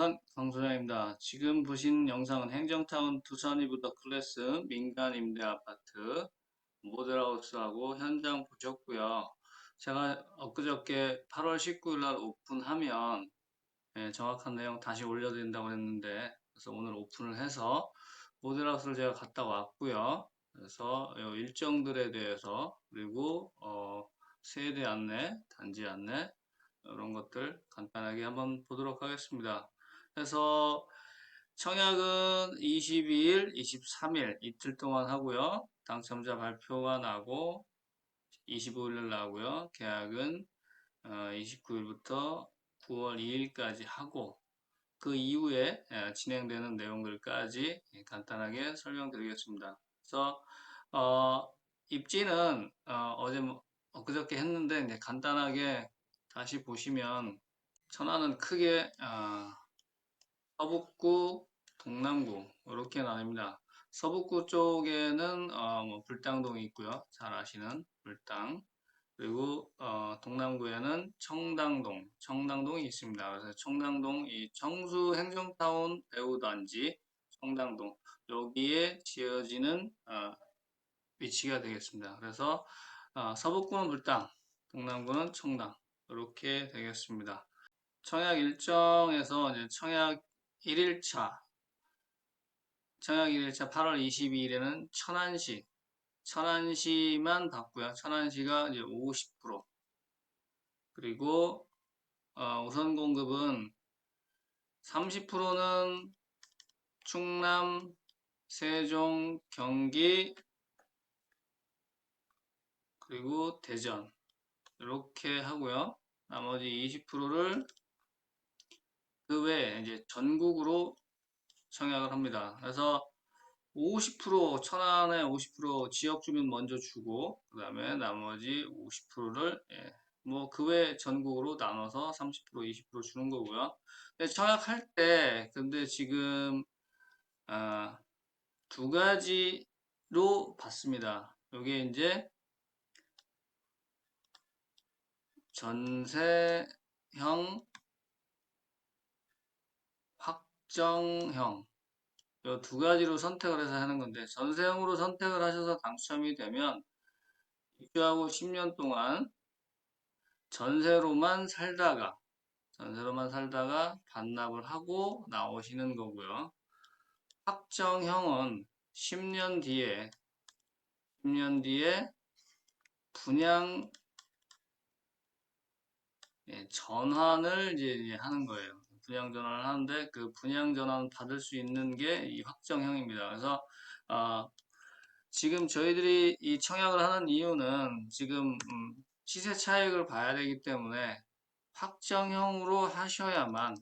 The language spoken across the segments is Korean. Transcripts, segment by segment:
부동산 강소장입니다. 지금 보신 영상은 행정타운 두산이부터 클래스 민간 임대 아파트 모델하우스하고 현장 보셨고요. 제가 엊그저께 8월 19일 날 오픈하면 예, 정확한 내용 다시 올려드린다고 했는데 그래서 오늘 오픈을 해서 모델하우스를 제가 갔다 왔고요. 그래서 이 일정들에 대해서 그리고 어, 세대 안내, 단지 안내 이런 것들 간단하게 한번 보도록 하겠습니다. 그래서 청약은 22일, 23일 이틀 동안 하고요. 당첨자 발표가 나고 25일 날 나고요. 계약은 29일부터 어, 9월 2일까지 하고 그 이후에 예, 진행되는 내용들까지 간단하게 설명드리겠습니다. 그래서 어, 입지는 어, 제 뭐, 엊그저께 했는데 간단하게 다시 보시면 천안은 크게 어, 서북구, 동남구 이렇게 나뉩니다. 서북구 쪽에는 어, 뭐 불당동이 있고요. 잘 아시는 불당. 그리고 어, 동남구에는 청당동, 청당동이 있습니다. 그래서 청당동 이 청수 행정타운 배우단지 청당동 여기에 지어지는 어, 위치가 되겠습니다. 그래서 어, 서북구는 불당, 동남구는 청당 이렇게 되겠습니다. 청약 일정에서 이제 청약 1일차 청약 1일차 8월 22일에는 천안시 천안시만 받고요. 천안시가 이제 50% 그리고 어, 우선 공급은 30%는 충남, 세종, 경기 그리고 대전 이렇게 하고요. 나머지 20%를 그 외에 이제 전국으로 청약을 합니다. 그래서 50% 천안에 50% 지역 주민 먼저 주고 그 다음에 나머지 50%를 예, 뭐그 외 전국으로 나눠서 30% 20% 주는 거고요. 청약할 때 근데 지금 아, 두 가지로 받습니다. 여기 이제 전세형, 확정형 이 두 가지로 선택을 해서 하는 건데 전세형으로 선택을 하셔서 당첨이 되면 입주하고 10년 동안 전세로만 살다가 전세로만 살다가 반납을 하고 나오시는 거고요. 확정형은 10년 뒤에 10년 뒤에 분양 예, 전환을 이제 하는 거예요. 분양 전환을 하는데 그 분양 전환 받을 수 있는 게 이 확정형입니다. 그래서 어, 지금 저희들이 이 청약을 하는 이유는 지금 음, 시세 차익을 봐야 되기 때문에 확정형으로 하셔야만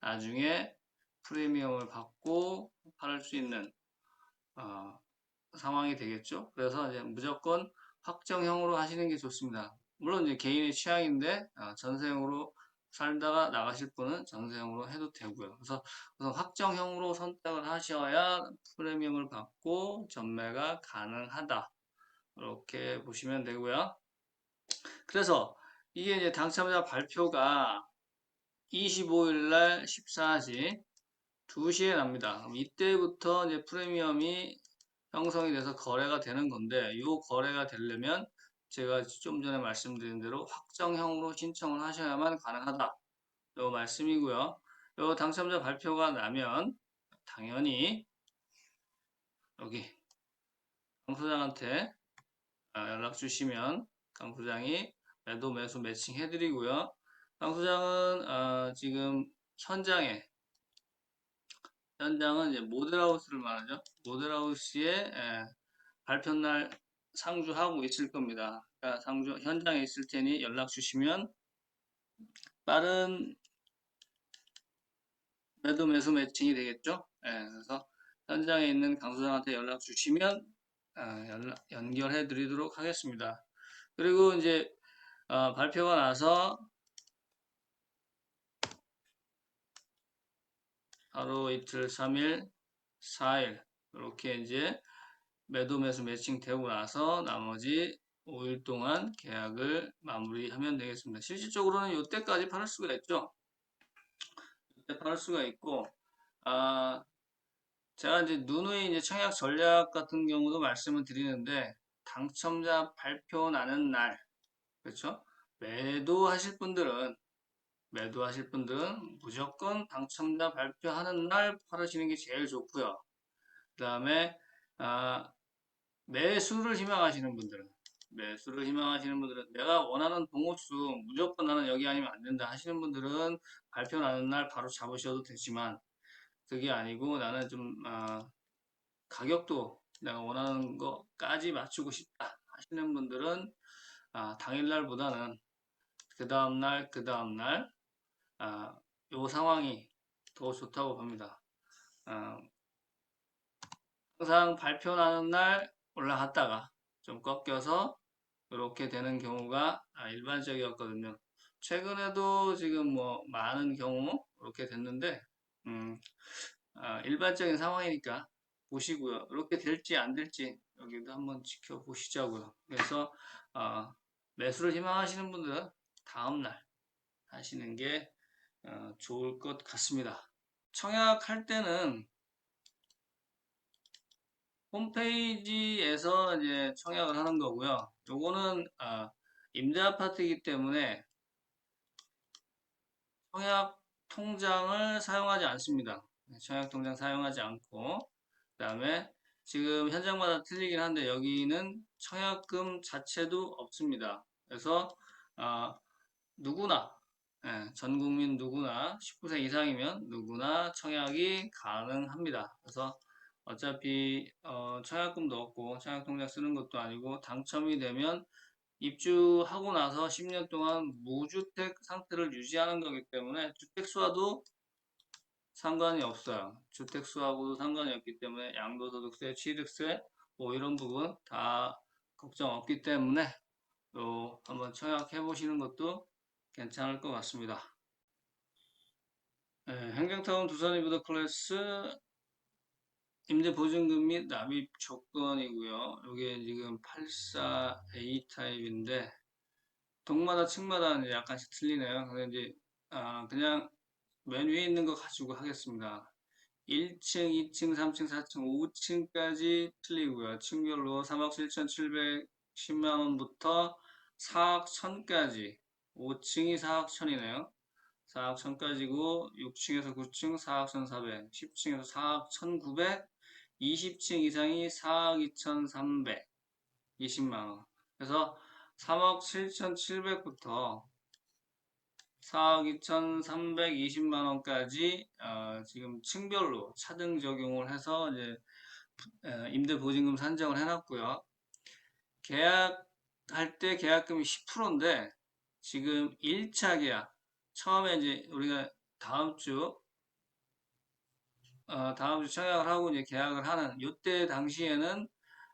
나중에 프리미엄을 받고 팔을 수 있는 어, 상황이 되겠죠. 그래서 이제 무조건 확정형으로 하시는 게 좋습니다. 물론 이제 개인의 취향인데 어, 전세형으로 살다가 나가실 분은 전세형으로 해도 되고요. 그래서 우선 확정형으로 선택을 하셔야 프리미엄을 받고 전매가 가능하다. 이렇게 보시면 되고요. 그래서 이게 이제 당첨자 발표가 25일 날 14시 2시에 납니다. 이때부터 이제 프리미엄이 형성이 돼서 거래가 되는 건데 이 거래가 되려면 제가 좀 전에 말씀드린 대로 확정형으로 신청을 하셔야만 가능하다. 요 말씀이고요. 요 당첨자 발표가 나면 당연히 여기 강 소장한테 아, 연락 주시면 강 소장이 매도 매수 매칭 해드리고요. 강 소장은 어, 지금 현장에 현장은 이제 모델하우스를 말하죠. 모델하우스에 발표날 상주하고 있을 겁니다. 그러니까 상주 현장에 있을 테니 연락 주시면 빠른 매도 매수 매칭이 되겠죠. 네, 그래서 현장에 있는 강수장한테 연락 주시면 어, 연락, 연결해 드리도록 하겠습니다. 그리고 이제 어, 발표가 나서 하루 이틀 3일 4일 이렇게 이제 매도 매수 매칭 되고 나서 나머지 5일 동안 계약을 마무리하면 되겠습니다. 실질적으로는 이때까지 팔을 수가 있죠. 그때 팔을 수가 있고 아 제가 이제 누누이 이제 청약 전략 같은 경우도 말씀을 드리는데 당첨자 발표 나는 날 그렇죠? 매도하실 분들은 매도하실 분들은 무조건 당첨자 발표하는 날 팔으시는 게 제일 좋고요. 그 다음에 아, 매수를 희망하시는 분들은 매수를 희망하시는 분들은 내가 원하는 동호수 무조건 나는 여기 아니면 안 된다 하시는 분들은 발표 나는 날 바로 잡으셔도 되지만 그게 아니고 나는 좀 아, 가격도 내가 원하는 것까지 맞추고 싶다 하시는 분들은 아, 당일날보다는 그 다음날 그 다음날 아, 요 상황이 더 좋다고 봅니다. 아, 항상 발표 나는 날 올라갔다가 좀 꺾여서 이렇게 되는 경우가 아, 일반적이었거든요. 최근에도 지금 뭐 많은 경우 이렇게 됐는데 음, 아, 일반적인 상황이니까 보시고요. 이렇게 될지 안 될지 여기도 한번 지켜보시자고요. 그래서 아, 매수를 희망하시는 분들은 다음날 하시는 게 어, 좋을 것 같습니다. 청약할 때는 홈페이지에서 이제 청약을 하는 거고요. 요거는 아, 임대 아파트이기 때문에 청약 통장을 사용하지 않습니다. 청약 통장 사용하지 않고 그 다음에 지금 현장마다 틀리긴 한데 여기는 청약금 자체도 없습니다. 그래서 아, 누구나 예, 전 국민 누구나 19세 이상이면 누구나 청약이 가능합니다. 그래서 어차피 어, 청약금도 없고 청약통장 쓰는 것도 아니고 당첨이 되면 입주하고 나서 10년 동안 무주택 상태를 유지하는 거기 때문에 주택수와도 상관이 없어요. 주택수하고도 상관이 없기 때문에 양도소득세, 취득세 뭐 이런 부분 다 걱정 없기 때문에 또 한번 청약해 보시는 것도 괜찮을 것 같습니다. 네, 행정타운 두산 이브더 클래스 임대 보증금 및 납입 조건이고요. 이게 지금 84A 타입인데 동마다 층마다 약간씩 틀리네요. 근데 이제 아, 그냥 맨 위에 있는 거 가지고 하겠습니다. 1층, 2층, 3층, 4층, 5층까지 틀리고요. 층별로 3억 7,710만 원부터 4억 1,000까지 5층이 4억 1,000이네요. 4억 1,000까지고 6층에서 9층 4억 1,400, 10층에서 4억 1,900, 20층 이상이 4억 2,300 20만원. 그래서 3억 7,700부터 4억 2,320만원까지 어, 지금 층별로 차등 적용을 해서 이제 어, 임대 보증금 산정을 해놨고요. 계약할 때 계약금이 10%인데 지금 1차 계약 처음에 이제 우리가 다음 주 어, 다음 주 청약을 하고 이제 계약을 하는 이때 당시에는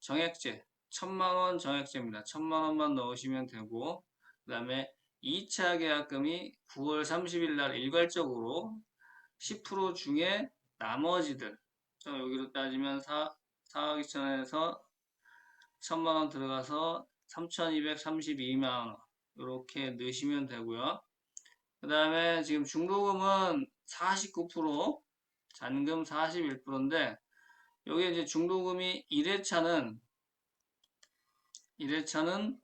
정액제 천만 원 정액제입니다. 천만 원만 넣으시면 되고 그 다음에 2차 계약금이 9월 30일 날 일괄적으로 10% 중에 나머지들 여기로 따지면 4, 4억 2천에서 1000만 원 들어가서 3232만 원 이렇게 넣으시면 되고요. 그 다음에 지금 중도금은 49% 잔금 41%인데 여기 이제 중도금이 1회차는 1회차는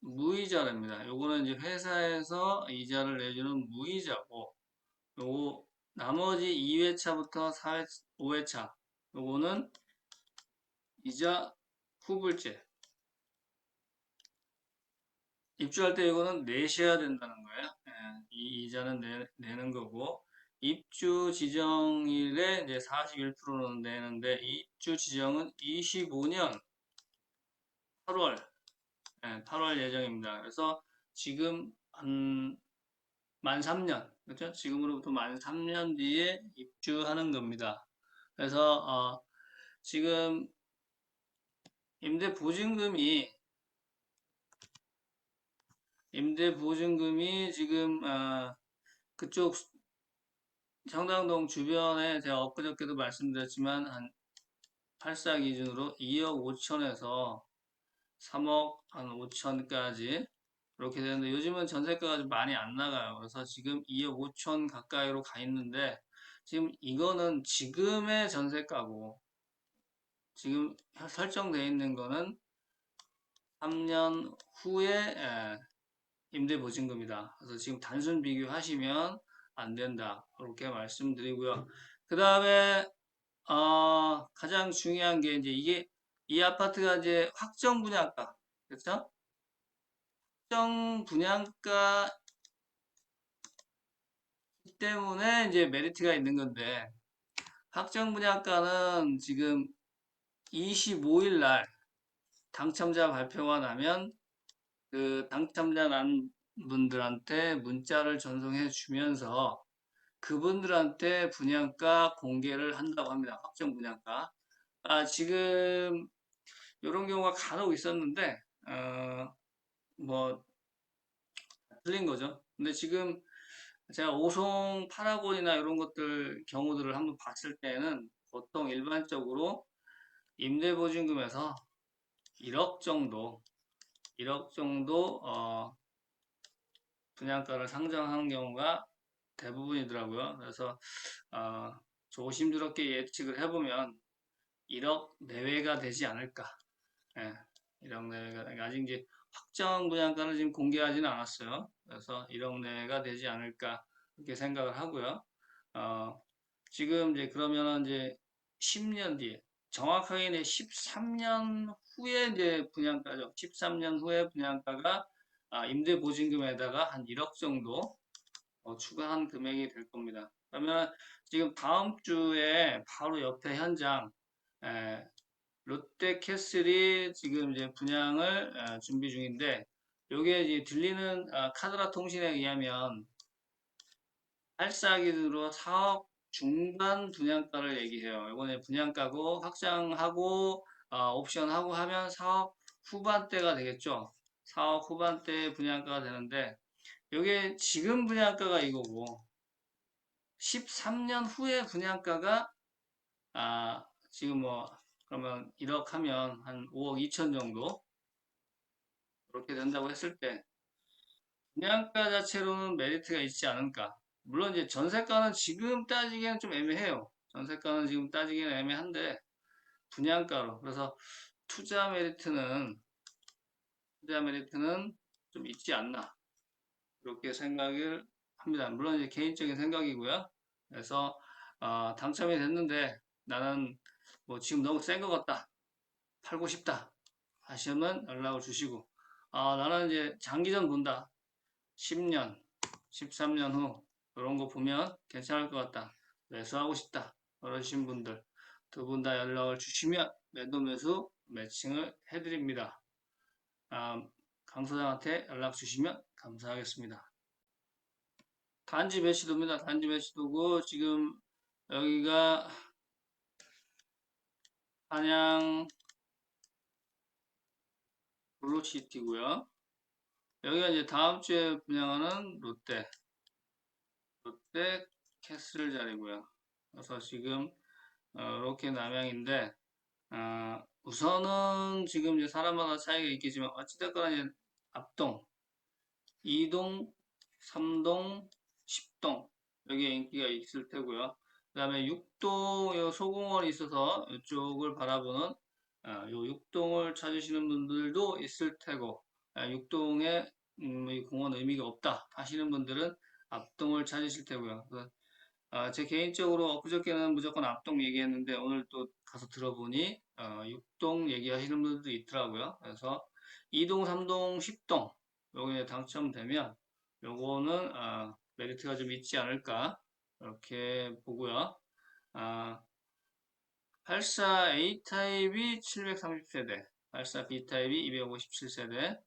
무이자랍니다. 요거는 이제 회사에서 이자를 내주는 무이자고 요거 나머지 2회차부터 4회, 5회차 요거는 이자 후불제 입주할 때 이거는 내셔야 된다는 거예요. 예, 이 이자는 내, 내는 거고 입주 지정일에 이제 41%는 내는데 입주 지정은 25년 8월 네, 8월 예정입니다. 그래서 지금 한 만 3년 그렇죠? 지금으로부터 만 3년 뒤에 입주하는 겁니다. 그래서 어, 지금 임대 보증금이 임대 보증금이 지금 어, 그쪽 청담동 주변에 제가 엊그저께도 말씀드렸지만 한 8사 기준으로 2억 5천에서 3억 한 5천까지 이렇게 되는데 요즘은 전세가가 좀 많이 안 나가요. 그래서 지금 2억 5천 가까이로 가 있는데 지금 이거는 지금의 전세가고 지금 설정되어 있는 거는 3년 후에 에, 임대보증금이다. 그래서 지금 단순 비교하시면 안 된다. 이렇게 말씀드리고요. 그 다음에 어, 가장 중요한 게 이제 이게 이 아파트가 이제 확정 분양가 그렇죠? 확정 분양가 때문에 이제 메리트가 있는 건데 확정 분양가는 지금 25일 날 당첨자 발표가 나면 그 당첨자 난 분들한테 문자를 전송해 주면서 그분들한테 분양가 공개를 한다고 합니다. 확정 분양가. 아, 지금 이런 경우가 간혹 있었는데 어, 뭐 틀린 거죠. 근데 지금 제가 오송 파라곤이나 이런 것들 경우들을 한번 봤을 때는 보통 일반적으로 임대보증금에서 1억 정도 1억 정도 어, 분양가를 상정하는 경우가 대부분이더라고요. 그래서 어, 조심스럽게 예측을 해보면 1억 내외가 되지 않을까. 예, 1억 내외가 아직 이제 확정 분양가는 지금 공개하지는 않았어요. 그래서 1억 내외가 되지 않을까 그렇게 생각을 하고요. 어, 지금 이제 그러면은 이제 10년 뒤에 정확하게 이제 13년 후에 이제 분양가죠. 13년 후에 분양가가 아, 임대 보증금에다가 한 1억 정도 어, 추가한 금액이 될 겁니다. 그러면 지금 다음 주에 바로 옆에 현장 에, 롯데 캐슬이 지금 이제 분양을 어, 준비 중인데 요게 이제 들리는 어, 카드라 통신에 의하면 8사 기준으로 4억 중반 분양가를 얘기해요. 이번에 분양가고 확장하고 어, 옵션하고 하면 4억 후반대가 되겠죠. 4억 후반대 분양가가 되는데 이게 지금 분양가가 이거고 13년 후에 분양가가 아 지금 뭐 그러면 1억 하면 한 5억 2천 정도? 그렇게 된다고 했을 때 분양가 자체로는 메리트가 있지 않을까? 물론 이제 전세가는 지금 따지기에는 좀 애매해요. 전세가는 지금 따지기에는 애매한데 분양가로. 그래서 투자 메리트는 투자 메리트는 좀 있지 않나 그렇게 생각을 합니다. 물론 이제 개인적인 생각이고요. 그래서 어, 당첨이 됐는데 나는 뭐 지금 너무 센 것 같다. 팔고 싶다. 하시면 연락을 주시고 아, 나는 이제 장기전 본다. 10년, 13년 후 이런 거 보면 괜찮을 것 같다. 매수하고 싶다. 그러신 분들 두 분 다 연락을 주시면 매도 매수 매칭을 해드립니다. 아, 강 소장한테 연락 주시면 감사하겠습니다. 단지 배시도입니다. 단지 배시도고 지금 여기가 한양 블루시티고요. 여기가 이제 다음 주에 분양하는 롯데 롯데 캐슬 자리고요. 그래서 지금 어, 이렇게 남양인데 어, 우선은 지금 이제 사람마다 차이가 있겠지만 어찌됐거나 이제 앞동, 2동, 3동, 10동 여기에 인기가 있을 테고요. 그 다음에 6동 소공원이 있어서 이쪽을 바라보는 아, 요 6동을 찾으시는 분들도 있을 테고 아, 6동에 음, 이 공원 의미가 없다 하시는 분들은 앞동을 찾으실 테고요. 아, 제 개인적으로 엊그저께는 무조건 앞동 얘기했는데 오늘 또 가서 들어보니 어, 6동 얘기하시는 분들도 있더라고요. 그래서 2동, 3동, 10동 여기에 당첨되면 요거는 어, 메리트가 좀 있지 않을까 이렇게 보고요. 아, 84 A타입이 730세대, 84 B타입이 257세대,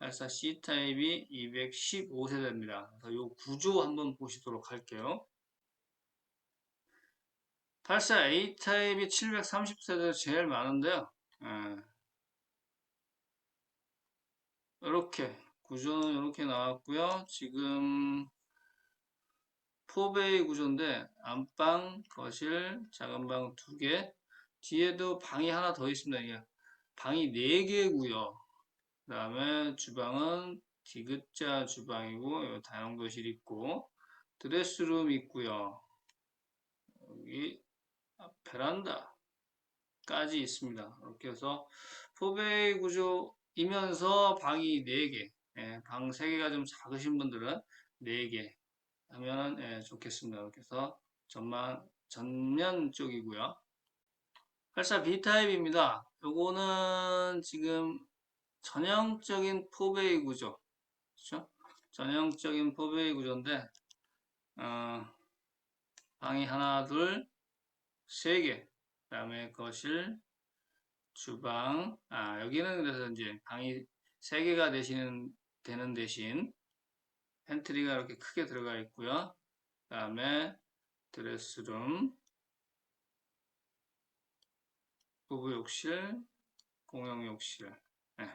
84 C타입이 215세대입니다. 그래서 이 구조 한번 보시도록 할게요. 84 A타입이 730세대 제일 많은데요. 예. 이렇게 구조는 이렇게 나왔고요. 지금 포베이 구조인데 안방, 거실, 작은 방두 개, 뒤에도 방이 하나 더 있습니다. 방이 네 개고요. 그 다음에 주방은 디귿자 주방이고 요 다용도실 있고 드레스룸 있고요. 여기 아, 베란다까지 있습니다. 이렇게 해서 포베이 구조이면서 방이 4개, 예, 방 3개가 좀 작으신 분들은 4개 하면 예, 좋겠습니다. 이렇게 해서 전만, 전면 쪽이고요. 84 B타입입니다. 요거는 지금 전형적인 포베이 구조. 그렇죠? 전형적인 포베이 구조인데 어, 방이 하나, 둘, 세 개. 그 다음에 거실, 주방. 아, 여기는 그래서 이제 방이 세 개가 되시는, 되는 대신 팬트리가 이렇게 크게 들어가 있고요. 그 다음에 드레스룸, 부부 욕실, 공용 욕실, 네.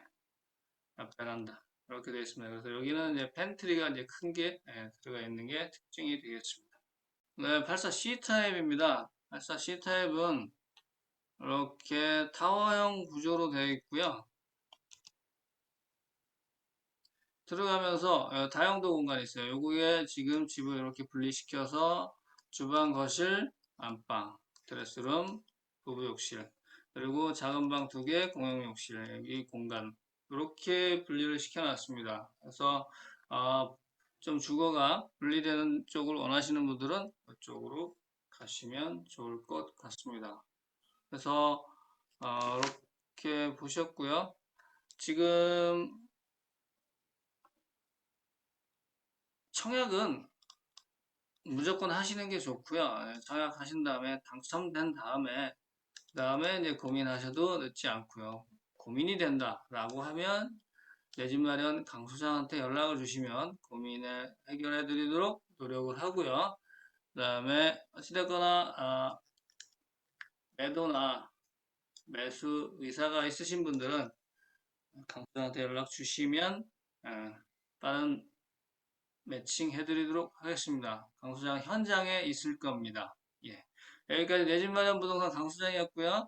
베란다. 이렇게 되어 있습니다. 그래서 여기는 이제 팬트리가 이제 큰게 들어가 있는 게 특징이 되겠습니다. 네, 84C 타입입니다. 84C 타입은 이렇게 타워형 구조로 되어 있고요. 들어가면서 어, 다용도 공간이 있어요. 요거에 지금 집을 이렇게 분리시켜서 주방, 거실, 안방, 드레스룸, 부부 욕실, 그리고 작은 방 두 개, 공용 욕실, 여기 공간 이렇게 분리를 시켜놨습니다. 그래서 어, 좀 주거가 분리되는 쪽을 원하시는 분들은 그쪽으로 가시면 좋을 것 같습니다. 그래서 어, 이렇게 보셨고요. 지금 청약은 무조건 하시는 게 좋고요. 청약 하신 다음에 당첨된 다음에 그 다음에 이제 고민하셔도 늦지 않고요. 고민이 된다라고 하면 내 집 마련 강수장한테 연락을 주시면 고민을 해결해 드리도록 노력을 하고요. 그 다음에 어찌됐거나 아, 매도나 매수 의사가 있으신 분들은 강사한테 연락 주시면 아, 다른 매칭 해드리도록 하겠습니다. 강수장 현장에 있을 겁니다. 예. 여기까지 내 집 마련 부동산 강수장이었고요.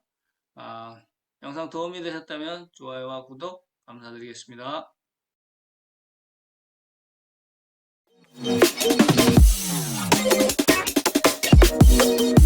아, 영상 도움이 되셨다면 좋아요와 구독 감사드리겠습니다. Thank you.